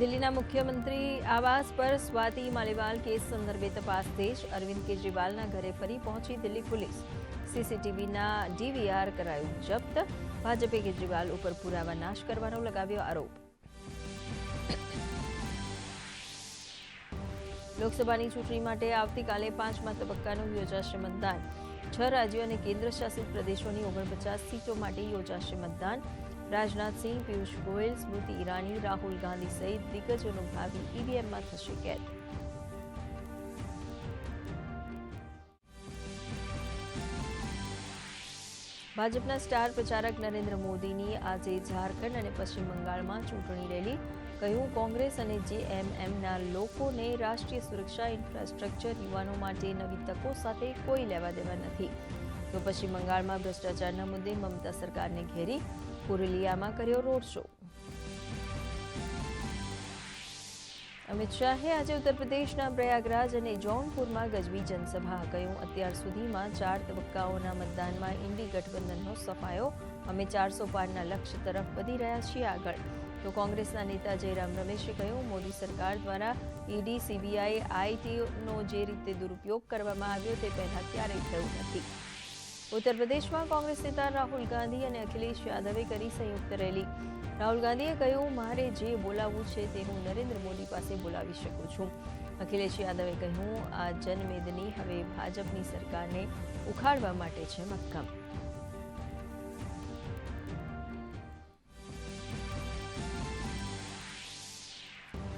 દિલ્હીના મુખ્યમંત્રી આવાસ પર સ્વાતિ માલીવાલ કેસ સંદર્ભે તપાસ દેશ અરવિંદ કેજરીવાલના ઘરે ફરી પહોંચી દિલ્હી પોલીસ. સીસીટીવીના ડીવીઆર કરાયું જપ્ત. ભાજપે કેજરીવાલ ઉપર પુરાવા નાશ કરવાનો લગાવ્યો આરોપ. લોકસભાની ચૂંટણી માટે આવતીકાલે પાંચમા તબક્કાનું યોજાશે મતદાન. છ રાજ્યો અને કેન્દ્ર શાસિત પ્રદેશોની ઓગણપચાસ સીટો માટે યોજાશે મતદાન. રાજનાથસિંહ પિયુષ ગોયલ, સ્મૃતિ ઈરાની, રાહુલ ગાંધી સહિત દિગ્ગજોનું ભાવિ ઈવીએમમાં થશે કેદ. ભાજપના સ્ટાર પ્રચારક નરેન્દ્ર મોદીની આજે ઝારખંડ અને પશ્ચિમ બંગાળમાં ચૂંટણી રેલી. કહ્યું, કોંગ્રેસ અને જેએમએમના લોકોને રાષ્ટ્રીય સુરક્ષા ઇન્ફ્રાસ્ટ્રક્ચર યુવાનો માટે નવી તકો સાથે કોઈ લેવા દેવા નથી. તો પશ્ચિમ બંગાળમાં ભ્રષ્ટાચારના મુદ્દે મમતા સરકારને ઘેરી પુરુલિયામાં કર્યો રોડ શો. અમિત શાહે આજે ઉત્તર પ્રદેશના પ્રયાગરાજ અને જૌનપુરમાં ગજવી જનસભા કહ્યું. અત્યાર સુધીમાં ચાર તબક્કાઓના મતદાનમાં ઇન્ડી ગઠબંધનનો સફાયો. અમે ચારસો પારના લક્ષ્ય તરફ વધી રહ્યા છીએ આગળ. તો કોંગ્રેસના નેતા જયરામ રમેશે કહ્યું, મોદી સરકાર દ્વારા ઈડી, સીબીઆઈ, આઈટીનો જે રીતે દુરુપયોગ કરવામાં આવ્યો તે પહેલા ક્યારેય થયું નથી. ઉત્તર પ્રદેશમાં કોંગ્રેસ નેતા રાહુલ ગાંધી અને અખિલેશ યાદવે કરી સંયુક્ત રેલી. રાહુલ ગાંધીએ કહ્યું, મારે જે બોલાવવું છે તે હું નરેન્દ્ર મોદી પાસે બોલાવી શકું છું. અખિલેશ યાદવે કહ્યું, આ જનમેદની હવે ભાજપની સરકારને ઉખાડવા માટે છે મક્કમ.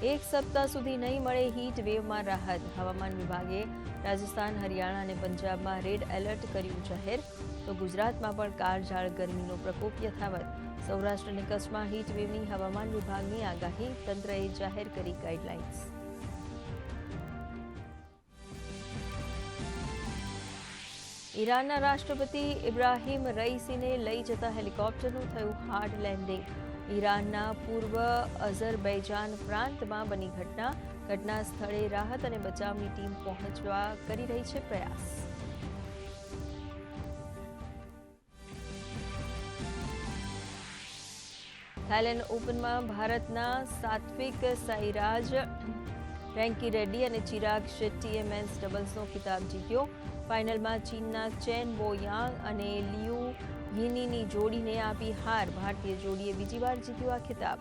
એક સપ્તાહ સુધી નહીં મળે હીટ વેવમાં રાહત. હવામાન વિભાગે રાજસ્થાન, હરિયાણા અને પંજાબમાં રેડ એલર્ટ કર્યું જાહેર. તો ગુજરાતમાં પણ કાળઝાળ ગરમીનો પ્રકોપ યથાવત. સૌરાષ્ટ્ર અને કચ્છમાં હીટ વેવની હવામાન વિભાગની આગાહી તંત્રએ જાહેર કરી ગાઈડલાઇન્સ ઈરાનના રાષ્ટ્રપતિ ઇબ્રાહિમ રઈસીને લઈ જતા હેલિકોપ્ટરનું થયું હાર્ડ લેન્ડિંગ. ઈરાનના પૂર્વ અઝરબૈજાન પ્રાંતમાં બની ઘટના. ઘટના સ્થળે રાહત અને બચાવની ટીમ પહોંચવા કરી રહી છે પ્રયાસ. થાઇલેન્ડ ઓપનમાં ભારતના સાત્વિક સાઈરાજ રેન્કી રેડ્ડી અને ચિરાગ શેટ્ટીએ મેન્સ ડબલ્સનો ખિતાબ જીત્યો. ફાઇનલમાં ચીનના ચેન બો યાંગ અને લિયુ યિનીની જોડીને આપી હાર. ભારતીય જોડીએ બીજી વાર જીત્યો આ ખિતાબ.